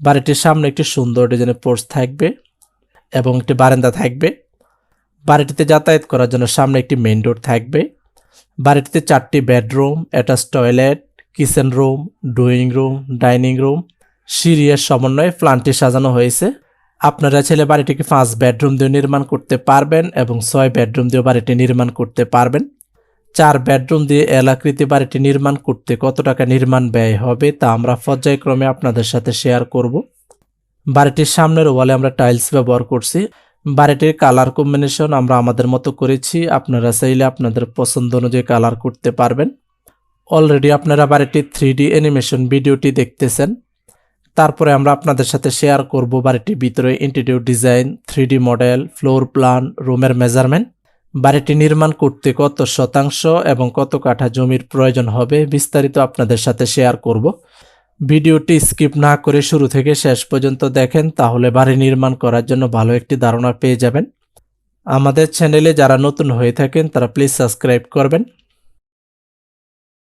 বাড়িটির সামনে একটি সুন্দর ডিজাইনের পোর্চ থাকবে এবং একটি বারান্দা থাকবে। বাড়িটিতে যাতায়াত করার জন্য সামনে একটি মেইন ডোর থাকবে। বাড়িটিতে চারটি bedroom attach toilet, kitchen room, drawing room, dining room সিঁড়ির সমন্বয়ে প্ল্যানটি সাজানো হয়েছে। আপনারা ছেলে বাড়িটিকে পাঁচ বেডরুম দিয়ে নির্মাণ করতে পারবেন এবং ছয় বেডরুম দিয়ে বাড়িটি নির্মাণ করতে পারবেন। চার বেডরুম দিয়ে এলাকৃতি বাড়িটি নির্মাণ করতে কত টাকা নির্মাণ ব্যয় হবে তা আমরা পর্যায়ক্রমে আপনাদের সাথে শেয়ার করব। বাড়িটির সামনের ওয়ালে আমরা টাইলস ব্যবহার করছি। বাড়িটির কালার কম্বিনেশন আমরা আমাদের মতো করেছি। আপনারা চাইলে আপনাদের পছন্দ অনুযায়ী কালার করতে পারবেন। অলরেডি আপনারা বাড়িটির থ্রি ডি অ্যানিমেশন ভিডিওটি দেখতেছেন। তারপরে আমরা আপনাদের সাথে শেয়ার করব বাড়িটির ভিতরে interior design three model, floor plan, রুমের মেজারমেন্ট। বাড়িটি নির্মাণ করতে কত শতাংশ এবং কত কাঠা জমির প্রয়োজন হবে বিস্তারিত আপনাদের সাথে শেয়ার করব। ভিডিওটি স্কিপ না করে শুরু থেকে শেষ পর্যন্ত দেখেন, তাহলে বাড়ি নির্মাণ করার জন্য ভালো একটি ধারণা পেয়ে যাবেন। আমাদের চ্যানেলে যারা নতুন হয়ে থাকেন, তারা প্লিজ সাবস্ক্রাইব করবেন।